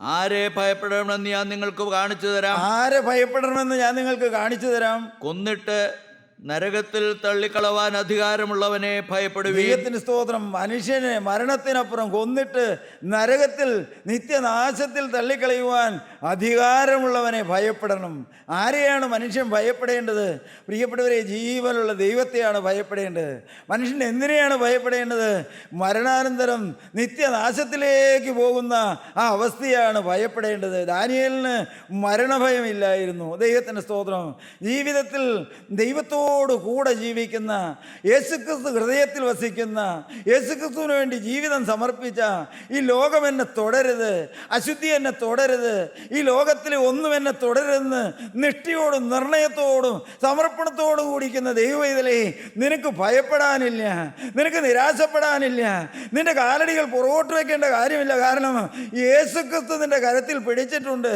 ആരെ ഭയപ്പെടണമെന്ന് ഞാൻ നിങ്ങൾക്ക് കാണിച്ചു തരാം. ആരെ ഭയപ്പെടണമെന്ന് ഞാൻ നിങ്ങൾക്ക് കാണിച്ചു തരാം. കൊന്നിട്ട് നരകത്തിൽ തള്ളിക്കളവാൻ അധികാരമുള്ളവനെ ഭയപ്പെടുകയും സ്തോത്രം. മനുഷ്യനെ മരണത്തിനപ്പുറം കൊന്നിട്ട് നരകത്തിൽ നിത്യനാശത്തിൽ തള്ളിക്കളയുവാൻ അധികാരമുള്ളവനെ ഭയപ്പെടണം. ആരെയാണ് മനുഷ്യൻ ഭയപ്പെടേണ്ടത്? പ്രിയപ്പെട്ടവരെ ജീവനുള്ള ദൈവത്തെയാണ് ഭയപ്പെടേണ്ടത്. മനുഷ്യൻ എന്തിനെയാണ് ഭയപ്പെടേണ്ടത്? മരണാനന്തരം നിത്യനാശത്തിലേക്ക് പോകുന്ന ആ അവസ്ഥയാണ് ഭയപ്പെടേണ്ടത്. ദാനിയലിന് മരണഭയമില്ലായിരുന്നു. ദൈവത്തിന്റെ സ്തോത്രം. ജീവിതത്തിൽ ദൈവത്തോട് കൂടെ ജീവിക്കുന്ന യേശുക്രിസ്തു ഹൃദയത്തിൽ വസിക്കുന്ന യേശുക്രിസ്തുവിന് വേണ്ടി ജീവിതം സമർപ്പിച്ച ഈ ലോകം എന്നെ തുടരുത് അശുദ്ധി എന്നെ തുടരുത് ഈ ലോകത്തിൽ ഒന്നും എന്നെ തുടരുതെന്ന് നിഷ്ഠയോടും നിർണയത്തോടും സമർപ്പണത്തോടും കൂടിക്കുന്ന ദൈവവേദലേ നിനക്ക് ഭയപ്പെടാനില്ല നിനക്ക് നിരാശപ്പെടാനില്ല നിന്റെ കാലടികൾ പുറകോട്ട് വയ്ക്കേണ്ട കാര്യമില്ല. കാരണം യേശുക്രിസ്തു നിന്റെ കരത്തിൽ പിടിച്ചിട്ടുണ്ട്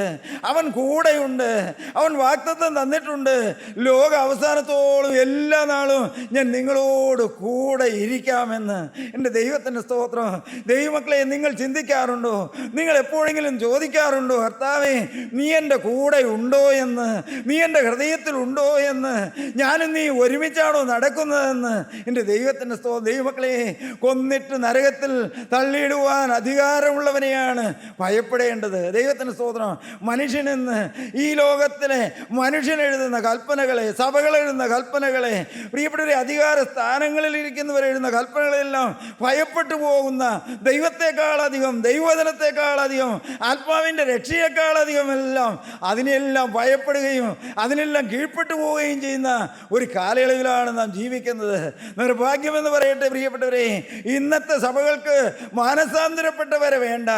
അവൻ കൂടെയുണ്ട് അവൻ വാക്തത്വം തന്നിട്ടുണ്ട്. ലോക അവസാനത്തോളം എല്ലാ നാളും ഞാൻ നിങ്ങളോട് കൂടെ ഇരിക്കാമെന്ന് എന്റെ ദൈവത്തിന്റെ സ്തോത്രം. ദൈവമക്കളെ നിങ്ങൾ ചിന്തിക്കാറുണ്ടോ? നിങ്ങൾ എപ്പോഴെങ്കിലും ചോദിക്കാറുണ്ടോ കർത്താവേ നീ എന്റെ കൂടെ ഉണ്ടോ എന്ന്? നീ എന്റെ ഹൃദയത്തിലുണ്ടോ എന്ന്? ഞാനും നീ ഒരുമിച്ചാണോ നടക്കുന്നതെന്ന്? എന്റെ ദൈവത്തിന്റെ സ്തോ ദൈവമക്കളെ കൊന്നിട്ട് നരകത്തിൽ തള്ളിയിടുവാൻ അധികാരമുള്ളവനെയാണ് ഭയപ്പെടേണ്ടത്. ദൈവത്തിന്റെ സ്തോത്രം. മനുഷ്യനെന്ന് ഈ ലോകത്തിലെ മനുഷ്യനെഴുതുന്ന കൽപ്പനകളെ സഭകൾ എഴുതുന്ന കൽപ്പനകളെ പ്രിയപ്പെട്ടവരെ അധികാര സ്ഥാനങ്ങളിൽ ഇരിക്കുന്നവർ കൽപ്പനകളെല്ലാം ഭയപ്പെട്ടു പോകുന്ന ദൈവത്തെക്കാളധികം ദൈവവചനത്തെക്കാളധികം ആത്മാവിന്റെ രക്ഷയെക്കാളധികം എല്ലാം അതിനെല്ലാം ഭയപ്പെടുകയും അതിനെല്ലാം കീഴ്പ്പെട്ടു പോവുകയും ചെയ്യുന്ന ഒരു കാലയളവിലാണ് നാം ജീവിക്കുന്നത്. നിർഭാഗ്യമെന്ന് പറയട്ടെ പ്രിയപ്പെട്ടവരെ ഇന്നത്തെ സഭകൾക്ക് മാനസാന്തരപ്പെട്ടവരെ വേണ്ട.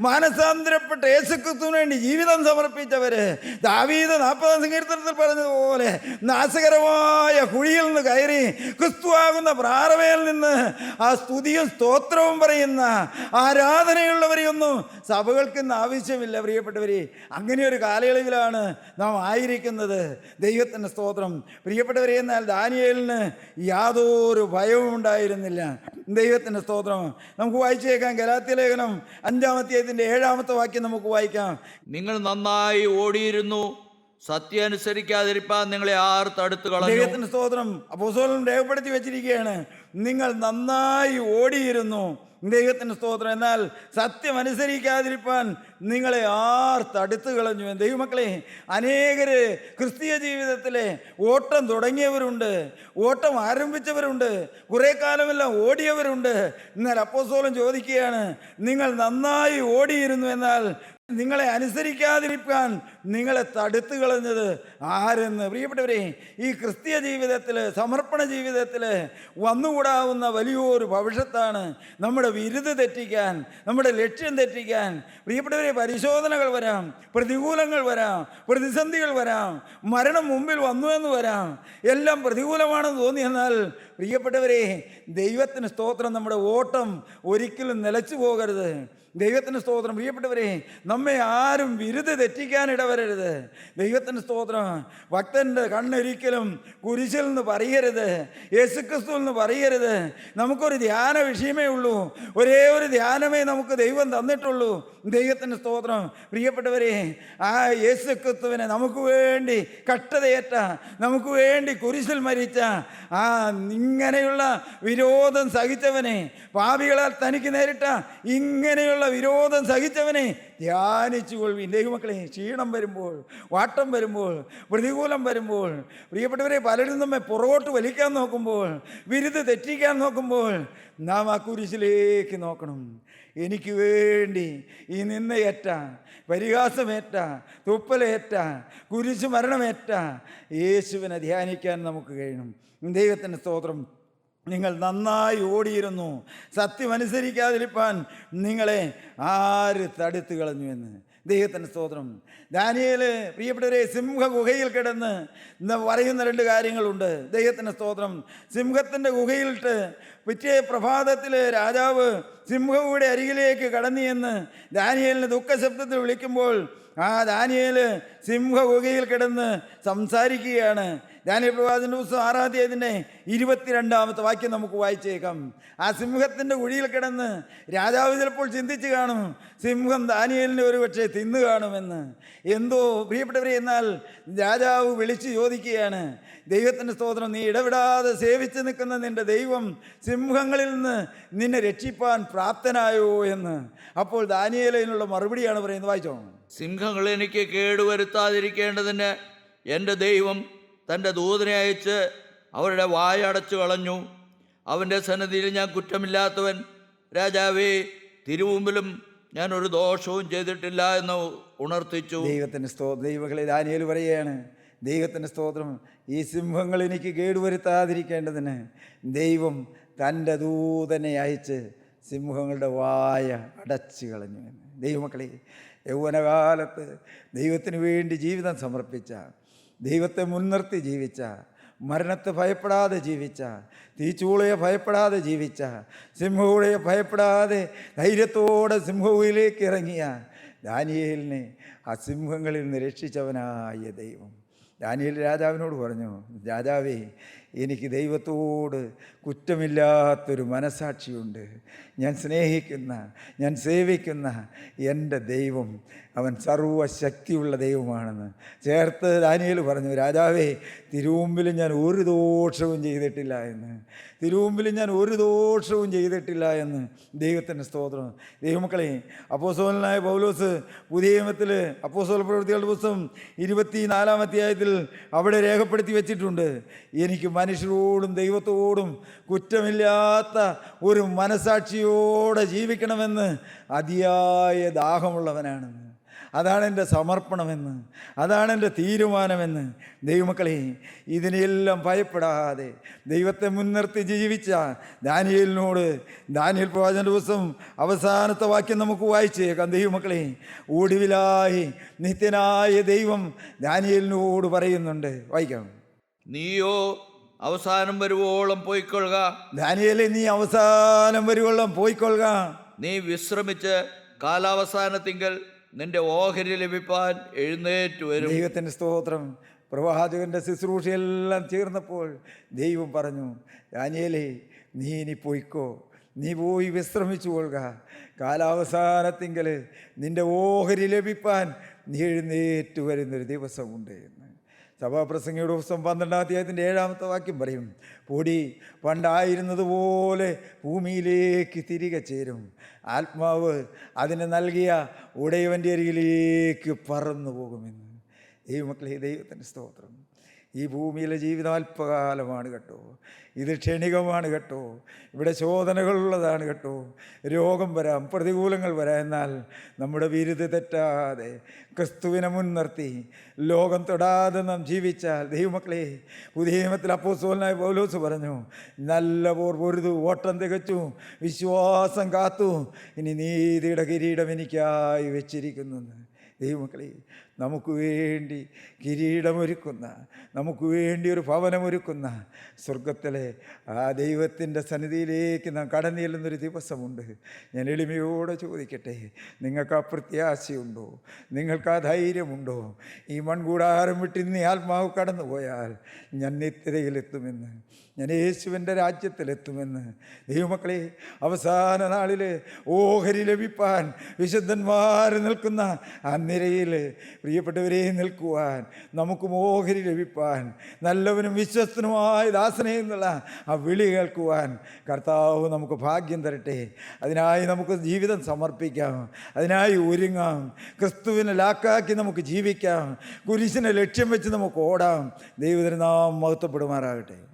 മാനസാന്തരപ്പെട്ട യേശുക്രിസ്തുവിന് വേണ്ടി ജീവിതം സമർപ്പിച്ചവർ ദാവീദ് നാൽപ്പതാം സങ്കീർത്തനത്തിൽ പറഞ്ഞതുപോലെ നാശകരമായ കുഴിയിൽ നിന്ന് കയറി ക്രിസ്തുവാകുന്ന പ്രാരമയിൽ നിന്ന് ആ സ്തുതിയും സ്തോത്രവും പറയുന്ന ആരാധനയുള്ളവരെയൊന്നും സഭകൾക്ക് ഇന്ന് ആവശ്യമില്ല പ്രിയപ്പെട്ടവരെ. അങ്ങനെ ഒരു കാലയളവിലാണ് നാം ആയിരിക്കുന്നത്. ദൈവത്തിന്റെ സ്തോത്രം. പ്രിയപ്പെട്ടവരെ എന്നാൽ ദാനിയലിന് യാതൊരു ഭയവും ഉണ്ടായിരുന്നില്ല. ദൈവത്തിന്റെ സ്തോത്രം. നമുക്ക് വായിച്ചേക്കാം ഗലാത്തി ലേഖനം അഞ്ചാമത്തെ ഏഴാമത്തെ വാക്യം നമുക്ക് വായിക്കാം. നിങ്ങൾ നന്നായി ഓടിയിരുന്നു. സത്യം അനുസരിക്കാതിരിപ്പാൻ നിങ്ങളെ ആർ തടുത്തു കളഞ്ഞു. സ്തോത്രം. അപ്പോസ്തലൻ രേഖപ്പെടുത്തി വെച്ചിരിക്കുകയാണ്. നിങ്ങൾ നന്നായി ഓടിയിരുന്നു. ദൈവത്തിന്റെ സ്തോത്രം. എന്നാൽ സത്യം അനുസരിക്കാതിരിപ്പാൻ നിങ്ങളെ ആർ തടുത്തു കളഞ്ഞു. ദൈവമക്കളെ അനേകർ ക്രിസ്തീയ ജീവിതത്തിലെ ഓട്ടം തുടങ്ങിയവരുണ്ട് ഓട്ടം ആരംഭിച്ചവരുണ്ട് കുറേ കാലമെല്ലാം ഓടിയവരുണ്ട്. എന്നാൽ അപ്പോസ്തലൻ ചോദിക്കുകയാണ് നിങ്ങൾ നന്നായി ഓടിയിരുന്നു എന്നാൽ നിങ്ങളെ അനുസരിക്കാതിരിക്കാൻ നിങ്ങളെ തടുത്തു കളഞ്ഞത് ആരെന്ന്? പ്രിയപ്പെട്ടവരെ ഈ ക്രിസ്തീയ ജീവിതത്തിൽ സമർപ്പണ ജീവിതത്തിൽ വന്നുകൂടാവുന്ന വലിയൊരു ഭവിഷ്യത്താണ് നമ്മുടെ വിരുത് തെറ്റിക്കാൻ നമ്മുടെ ലക്ഷ്യം തെറ്റിക്കാൻ. പ്രിയപ്പെട്ടവരെ പരിശോധനകൾ വരാം പ്രതികൂലങ്ങൾ വരാം പ്രതിസന്ധികൾ വരാം മരണം മുമ്പിൽ വന്നു എന്ന് വരാം. എല്ലാം പ്രതികൂലമാണെന്ന് തോന്നി എന്നാൽ പ്രിയപ്പെട്ടവരെ ദൈവത്തിന് സ്തോത്രം നമ്മുടെ ഓട്ടം ഒരിക്കലും നിലച്ചു പോകരുത്. ദൈവത്തിന്റെ സ്തോത്രം. പ്രിയപ്പെട്ടവരെ നമ്മെ ആരും വിരുത് തെറ്റിക്കാൻ ഇടവരരുത് ദൈവത്തിന്റെ സ്തോത്രം ഭക്തന്റെ കണ്ണൊരിക്കലും കുരിശിൽ നിന്ന് പറയരുത്. യേശുക്രിസ്തു എന്ന് പറയരുത്. നമുക്കൊരു ധ്യാന വിഷയമേ ഉള്ളൂ. ഒരേ ഒരു ധ്യാനമേ നമുക്ക് ദൈവം തന്നിട്ടുള്ളൂ. ദൈവത്തിന്റെ സ്തോത്രം. പ്രിയപ്പെട്ടവരെ ആ യേശുക്രിസ്തുവിനെ നമുക്ക് വേണ്ടി കട്ടതയേറ്റ നമുക്ക് വേണ്ടി കുരിശിൽ മരിച്ച ആ ഇങ്ങനെയുള്ള വിരോധം സഹിച്ചവനെ പാപികളാൽ തനിക്ക് നേരിട്ട ഇങ്ങനെയുള്ള വിരോധം സഹിച്ചവനെ ധ്യാനിച്ചു കൊള്ളുവിൻ ദൈവമക്കളെ ക്ഷീണം വരുമ്പോൾ വാട്ടം വരുമ്പോൾ പ്രതികൂലം വരുമ്പോൾ പ്രിയപ്പെട്ടവരെ പലരും നമ്മെ പുറകോട്ട് വലിക്കാൻ നോക്കുമ്പോൾ വിരുദ് തെറ്റിക്കാൻ നോക്കുമ്പോൾ നാം ആ കുരിശിലേക്ക് നോക്കണം. എനിക്ക് വേണ്ടി ഈ നിന്നയേറ്റ പരിഹാസമേറ്റ തുപ്പലേറ്റ കുരിശ് മരണമേറ്റ യേശുവിനെ ധ്യാനിക്കാൻ നമുക്ക് കഴിയണം. ദൈവത്തിന്റെ സ്തോത്രം. നിങ്ങൾ നന്നായി ഓടിയിരുന്നു. സത്യം അനുസരിക്കാതിരിപ്പാൻ നിങ്ങളെ ആര് തടുത്തു കളഞ്ഞു എന്ന്. ദൈവത്തിന്റെ സ്തോത്രം. ദാനിയൽ പ്രിയപ്പെട്ടവരെ സിംഹ ഗുഹയിൽ കിടന്ന് പറയുന്ന രണ്ട് കാര്യങ്ങളുണ്ട്. ദൈവത്തിന്റെ സ്തോത്രം. സിംഹത്തിന്റെ ഗുഹയിലിട്ട് പിറ്റേ പ്രഭാതത്തിൽ രാജാവ് സിംഹയുടെ അരികിലേക്ക് കടന്നു എന്ന് ദാനിയേലിന് ദുഃഖശബ്ദത്തിൽ വിളിക്കുമ്പോൾ ആ ദാനിയേൽ സിംഹഗുഹയിൽ കിടന്ന് സംസാരിക്കുകയാണ്. ദാനിയൽ പ്രവാചന്റെ പുസ്തകം ആറാധ്യായതിന്റെ ഇരുപത്തിരണ്ടാമത്തെ വാക്യം നമുക്ക് വായിച്ചേക്കാം. ആ സിംഹത്തിന്റെ കുഴിയിൽ കിടന്ന് രാജാവ് ചിലപ്പോൾ ചിന്തിച്ച് കാണും സിംഹം ദാനിയലിനെ ഒരു പക്ഷേ തിന്നു കാണുമെന്ന് എന്തോ പ്രിയപ്പെട്ടവരെ എന്നാൽ രാജാവ് വിളിച്ച് ചോദിക്കുകയാണ് ദൈവത്തിന്റെ സ്തോത്രം നീ ഇടപെടാതെ സേവിച്ച് നിൽക്കുന്ന നിന്റെ ദൈവം സിംഹങ്ങളിൽ നിന്ന് നിന്നെ രക്ഷിപ്പാൻ പ്രാപ്തനായോ എന്ന്. അപ്പോൾ ദാനിയേലിനുള്ള മറുപടിയാണ് പറയുന്നത്. വായിച്ചോ. സിംഹങ്ങൾ എനിക്ക് കേടുവരുത്താതിരിക്കേണ്ടതിന് എന്റെ ദൈവം തന്റെ ദൂതനെ അയച്ച് അവരുടെ വായ അടച്ചു കളഞ്ഞു. അവന്റെ സന്നദ്ധിയിൽ ഞാൻ കുറ്റമില്ലാത്തവൻ. രാജാവേ തിരുവുമ്പിലും ഞാൻ ഒരു ദോഷവും ചെയ്തിട്ടില്ല എന്ന് ഉണർത്തിച്ചു. ദൈവത്തിന്റെ സ്തോ ദൈവങ്ങളെ ദാനിയൽ പറയുകയാണ്. ദൈവത്തിന്റെ സ്തോത്രം ഈ സിംഹങ്ങൾ എനിക്ക് കേടുവരുത്താതിരിക്കേണ്ടതിന് ദൈവം തന്റെ ദൂതനെ അയച്ച് സിംഹങ്ങളുടെ വായ അടച്ചു കളഞ്ഞു ദൈവമക്കളെ യൗവനകാലത്ത് ദൈവത്തിന് വേണ്ടി ജീവിതം സമർപ്പിച്ച ദൈവത്തെ മുൻനിർത്തി ജീവിച്ച മരണത്തെ ഭയപ്പെടാതെ ജീവിച്ച തീച്ചൂളയെ ഭയപ്പെടാതെ ജീവിച്ച സിംഹവുളയെ ഭയപ്പെടാതെ ധൈര്യത്തോടെ സിംഹവുയിലേക്ക് ഇറങ്ങിയ ദാനിയേലിനെ ആ സിംഹങ്ങളിൽ നിന്ന് രക്ഷിച്ചവനായ ദൈവം. ദാനിയേൽ രാജാവിനോട് പറഞ്ഞു രാജാവേ എനിക്ക് ദൈവത്തോട് കുറ്റമില്ലാത്തൊരു മനസാക്ഷിയുണ്ട് ഞാൻ സ്നേഹിക്കുന്ന ഞാൻ സേവിക്കുന്ന എന്റെ ദൈവം അവൻ സർവശക്തിയുള്ള ദൈവമാണെന്ന്. ചേർത്ത് ദാനിയൽ പറഞ്ഞു രാജാവേ തിരുവുമ്പിൽ ഞാൻ ഒരു ദോഷവും ചെയ്തിട്ടില്ല എന്ന്. തിരുവുമ്പിൽ ഞാൻ ഒരു ദോഷവും ചെയ്തിട്ടില്ല എന്ന് ദൈവത്തിന്റെ സ്തോത്രം. ദൈവമക്കളെ അപ്പോസോലനായ പൗലോസ് പുതിയ നിയമത്തിൽ അപ്പോസോൽ പ്രവൃത്തികളുടെ പുസ്തകം ഇരുപത്തി നാലാം അധ്യായത്തിൽ അവിടെ രേഖപ്പെടുത്തി വെച്ചിട്ടുണ്ട്. എനിക്ക് മനുഷ്യരോടും ദൈവത്തോടും കുറ്റമില്ലാത്ത ഒരു മനസാക്ഷിയോടെ ജീവിക്കണമെന്ന് അതിയായ ദാഹമുള്ളവനാണ് അതാണ് എന്റെ സമർപ്പണമെന്ന്. അതാണ് എന്റെ തീരുമാനമെന്ന്. ദൈവമക്കളെ ഇതിനെല്ലാം ഭയപ്പെടാതെ ദൈവത്തെ മുൻനിർത്തി ജീവിച്ച ദാനിയലിനോട് ദാനിയൽ പ്രവാചന ദിവസം അവസാനത്തെ വാക്യം നമുക്ക് വായിച്ചേക്കാം. ദൈവമക്കളെ ഒടുവിലായി നിത്യനായ ദൈവം ദാനിയലിനോട് പറയുന്നുണ്ട്. വായിക്കാം. നീയോ അവസാനം വരുവോളം പോയിക്കൊള്ളുക. ദാനിയലെ നീ അവസാനം വരുവോളം പോയിക്കൊള്ളുക. നീ വിശ്രമിച്ച് കാലാവസാനത്തിങ്കൽ നിന്റെ ഓഹരി ലഭിപ്പാൻ എഴുന്നേറ്റ് വരും. ദൈവത്തിന്റെ സ്തോത്രം പ്രവാചകന്റെ ശുശ്രൂഷയെല്ലാം തീർന്നപ്പോൾ ദൈവം പറഞ്ഞു ദാനിയേലേ നീ ഇനി പോയിക്കോ. നീ പോയി വിശ്രമിച്ചു കൊള്ളുക. കാലാവസാനത്തിങ്കൽ നിന്റെ ഓഹരി ലഭിപ്പാൻ നീ എഴുന്നേറ്റ് വരുന്നൊരു ദിവസമുണ്ട് സഭാപ്രസംഗയുടെ ദിവസം പന്ത്രണ്ടാം അധ്യായത്തിന്റെ ഏഴാമത്തെ വാക്യം പറയും പൊടി പണ്ടായിരുന്നതുപോലെ ഭൂമിയിലേക്ക് തിരികെ ചേരും. ആത്മാവ് അതിന് നൽകിയ ഉടയവന്റെ അരികിലേക്ക് പറന്നു പോകുമെന്ന് ദൈവമക്കളെ ദൈവത്തിന്റെ സ്തോത്രം. ഈ ഭൂമിയിലെ ജീവിതം അല്പകാലമാണ് കേട്ടോ. ഇത് ക്ഷണികമാണ് കേട്ടോ. ഇവിടെ ശോധനകളുള്ളതാണ് കേട്ടോ. രോഗം വരാം പ്രതികൂലങ്ങൾ വരാം. എന്നാൽ നമ്മുടെ വിരുദ്ധ തെറ്റാതെ ക്രിസ്തുവിനെ മുൻനിർത്തി ലോകം തൊടാതെ നാം ജീവിച്ചാൽ ദൈവമക്കളെ പുതിയമത്തിൽ അപ്പോസ്തലനായ പൗലോസ് പറഞ്ഞു നല്ല പോർ പൊരുതു ഓട്ടം തികച്ചു വിശ്വാസം കാത്തു. ഇനി നീതിയുടെ കിരീടം എനിക്കായി വെച്ചിരിക്കുന്നു. ദൈവമക്കളെ നമുക്ക് വേണ്ടി കിരീടമൊരുക്കുന്ന നമുക്ക് വേണ്ടി ഒരു ഭവനമൊരുക്കുന്ന സ്വർഗത്തിലെ ആ ദൈവത്തിന്റെ സന്നിധിയിലേക്ക് നാം കടന്നു ചെല്ലുന്നൊരു ദിവസമുണ്ട്. ഞാൻ എളിമയോടെ ചോദിക്കട്ടെ നിങ്ങൾക്ക് ആ പ്രത്യാശയുണ്ടോ? നിങ്ങൾക്ക് ആ ധൈര്യമുണ്ടോ? ഈ മൺകൂടാരം വിട്ട് ഇന്ന് ഈ ആത്മാവ് കടന്നു പോയാൽ ഞാൻ നിത്യതയിലെത്തുമെന്ന് ഞാൻ യേശുവിന്റെ രാജ്യത്തിലെത്തുമെന്ന്. ദൈവമക്കളെ അവസാന നാളിൽ ഓഹരി ലഭിപ്പാൻ വിശുദ്ധന്മാർ നിൽക്കുന്ന ആ നിരയിൽ പ്രിയപ്പെട്ടവരെ നിൽക്കുവാൻ നമുക്കും ഓഹരി ലഭിപ്പാൻ നല്ലവനും വിശ്വസ്തനുമായ ദാസനെ എന്നുള്ള ആ വിളി കേൾക്കുവാൻ കർത്താവ് നമുക്ക് ഭാഗ്യം തരട്ടെ. അതിനായി നമുക്ക് ജീവിതം സമർപ്പിക്കാം അതിനായി ഒരുങ്ങാം. ക്രിസ്തുവിനെ ലാക്കാക്കി നമുക്ക് ജീവിക്കാം കുരിശിനെ ലക്ഷ്യം വെച്ച് നമുക്ക് ഓടാം. ദൈവത്തിന് നാം മഹത്വപ്പെടുമാറാകട്ടെ.